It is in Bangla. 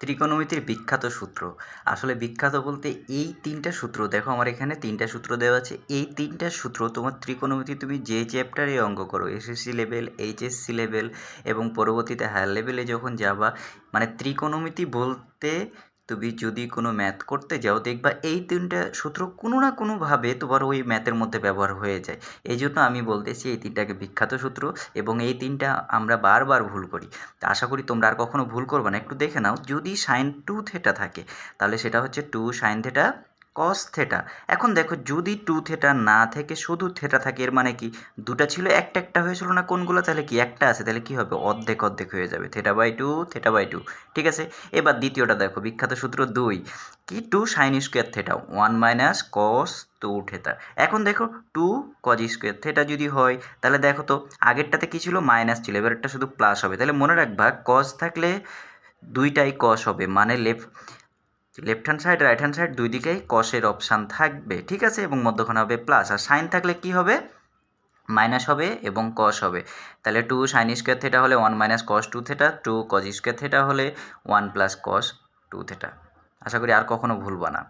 ত্রিকোণমিতির বিখ্যাত সূত্র। আসলে বিখ্যাত বলতে এই তিনটা সূত্র, দেখো আমার এখানে তিনটা সূত্র দেওয়া আছে। এই তিনটা সূত্র তোমার ত্রিকোণমিতি তুমি যে চ্যাপ্টারে অঙ্গ করো এসএসসি লেভেল এইচএসসি লেভেল এবং পরবর্তীতে হায়ার লেভেলে যখন যাবা মানে ত্রিকোণমিতি বলতে তুমি যদি কোনো ম্যাথ করতে যাও, দেখবা এই তিনটা সূত্র কোনো না কোনোভাবে তোমার ওই ম্যাথের মধ্যে ব্যবহার হয়ে যায়। এই জন্য আমি বলতেছি এই তিনটাকে বিখ্যাত সূত্র এবং এই তিনটা আমরা বারবার ভুল করি। আশা করি তোমরা আর কখনো ভুল করবে না। একটু দেখে নাও, যদি সাইন টু থেটা থাকে, তাহলে সেটা হচ্ছে two sine theta cos theta এখন দেখো, যদি টু থেটা না থেকে শুধু থেটা থাকে, এর মানে কি? দুটা ছিল, একটা একটা হয়েছিল না কোনগুলো? তাহলে কি একটা আছে? তাহলে কি হবে? অর্ধেক অর্ধেক হয়ে যাবে। Theta by two theta by two ঠিক আছে? এবার দ্বিতীয়টা দেখো, বিখ্যাত সূত্র দুই। কি two sine square theta one minus cos two theta এখন দেখো টু কজ স্কোয়ার থেটা যদি হয়, তাহলে দেখো তো, আগেরটাতে কী ছিল? মাইনাস ছিল। এবারটা শুধু প্লাস হবে। তাহলে মনে রাখবা কস থাকলে দুইটাই কস হবে। মানে left left hand side right hand side দুই দিকেই কসের অপশান থাকবে, ঠিক আছে? এবং মধ্যখানে হবে প্লাস আর সাইন থাকলে কি হবে? মাইনাস হবে এবং কস হবে। তাহলে টু সাইন স্কোয়ার থেটা হলে one minus cos two theta two cos square theta হলে one plus cos two theta আশা করি আর কখনো ভুলবা না।